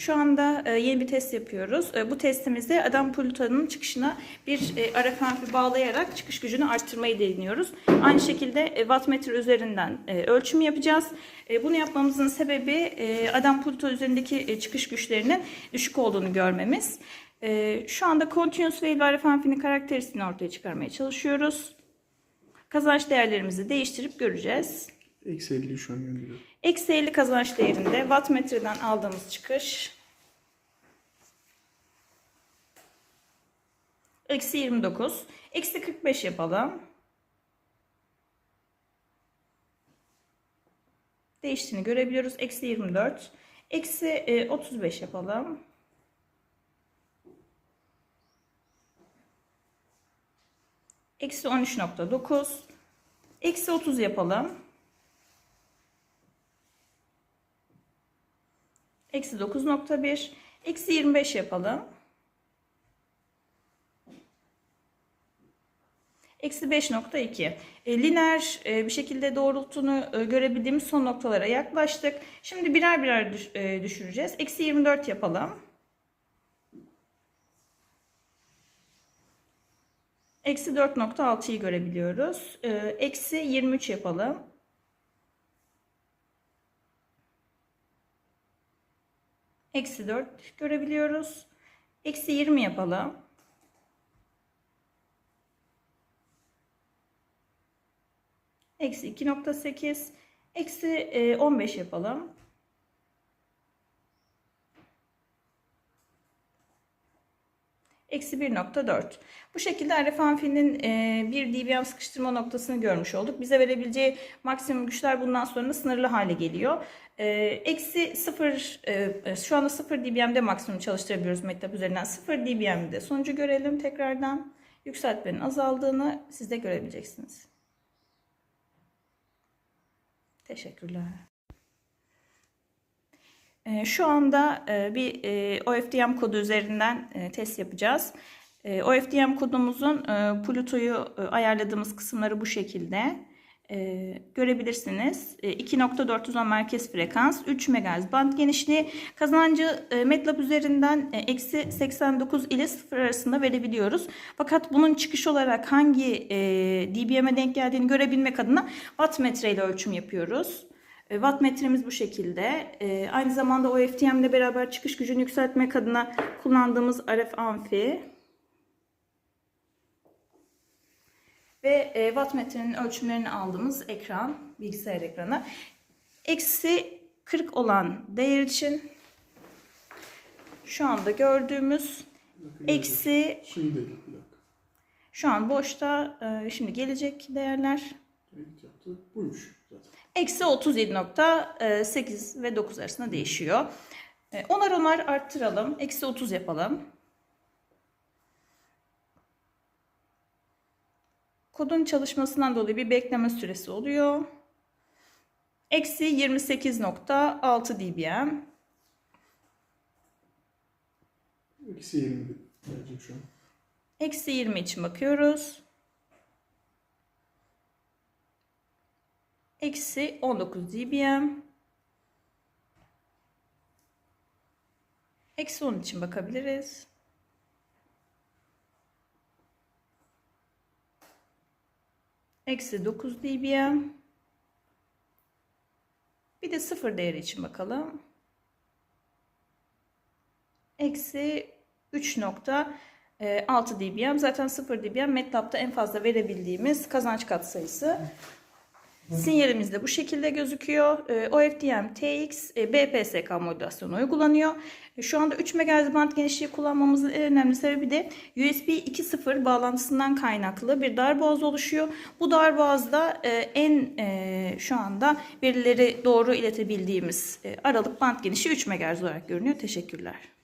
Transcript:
Şu anda e, yeni bir test yapıyoruz. E, bu testimizde Adam Pluta'nın çıkışına bir e, RF amfi bağlayarak çıkış gücünü arttırmayı deniyoruz. Aynı şekilde e, wattmetre üzerinden e, ölçüm yapacağız. Bunu yapmamızın sebebi Adam Pluto üzerindeki çıkış güçlerinin düşük olduğunu görmemiz. E, şu anda Continuous Wave RF amfinin karakteristiğini ortaya çıkarmaya çalışıyoruz. Kazanç değerlerimizi değiştirip göreceğiz. Eksi 50'yi şu an gönderiyorum. Eksi 50 kazanç değerinde wattmetreden aldığımız çıkış. Eksi 29. Eksi 45 yapalım. Değiştiğini görebiliyoruz. Eksi 24. Eksi e, 35 yapalım. Eksi 13.9. Eksi 30 yapalım. Eksi 9.1. Eksi 25 yapalım. Eksi 5.2. E, lineer e, bir şekilde doğrultunu e, görebildiğimiz son noktalara yaklaştık. Şimdi birer birer düş- e, düşüreceğiz. Eksi 24 yapalım. Eksi 4.6'yı görebiliyoruz. E, eksi 23 yapalım. Eksi 4 görebiliyoruz. Eksi 20 yapalım. Eksi 2.8. Eksi e, 15 yapalım. Eksi 1.4. Bu şekilde RF amfinin e, bir dBm sıkıştırma noktasını görmüş olduk. Bize verebileceği maksimum güçler bundan sonra sınırlı hale geliyor. E, Eksi 0, e, şu anda 0 dBm'de maksimum çalıştırabiliyoruz MATLAB üzerinden. 0 dBm'de sonucu görelim tekrardan. Yükseltmenin azaldığını siz de görebileceksiniz. Teşekkürler. E, Şu anda e, bir e, OFDM kodu üzerinden e, test yapacağız. OFDM kodumuzun Pluto'yu ayarladığımız kısımları bu şekilde görebilirsiniz. E, 2.410 merkez frekans, 3 MHz band genişliği, kazancı MATLAB üzerinden eksi 89 ile 0 arasında verebiliyoruz. Fakat bunun çıkış olarak hangi dBm'e denk geldiğini görebilmek adına wattmetre ile ölçüm yapıyoruz. E, Wattmetremiz bu şekilde. E, aynı zamanda OFTM ile beraber çıkış gücünü yükseltmek adına kullandığımız RF amfi. Ve e, wattmetrenin ölçümlerini aldığımız ekran, bilgisayar ekranı. Eksi 40 olan değer için şu anda gördüğümüz eksi şu an boşta şimdi gelecek değerler. Buymuş. Eksi 37.8 ve 9 arasında değişiyor. E, Onar onar arttıralım. Eksi 30 yapalım. Kodun çalışmasından dolayı bir bekleme süresi oluyor. Eksi 28.6 dBm. Eksi 20 gelecek şu an. Eksi 20 için bakıyoruz. Eksi 19 dBm. Eksi 10 için bakabiliriz. Eksi 9 dBm. Bir de sıfır değeri için bakalım. Eksi 3.6 dBm. Zaten 0 dBm MATLAB'da en fazla verebildiğimiz kazanç katsayısı. Sinyalimiz bu şekilde gözüküyor. E, OFDM TX e, BPSK modülasyonu uygulanıyor. E, Şu anda 3 MHz band genişliği kullanmamızın en önemli sebebi de USB 2.0 bağlantısından kaynaklı bir darboğaz oluşuyor. Bu darboğazda e, en e, şu anda verileri doğru iletebildiğimiz e, aralık band genişliği 3 MHz olarak görünüyor. Teşekkürler.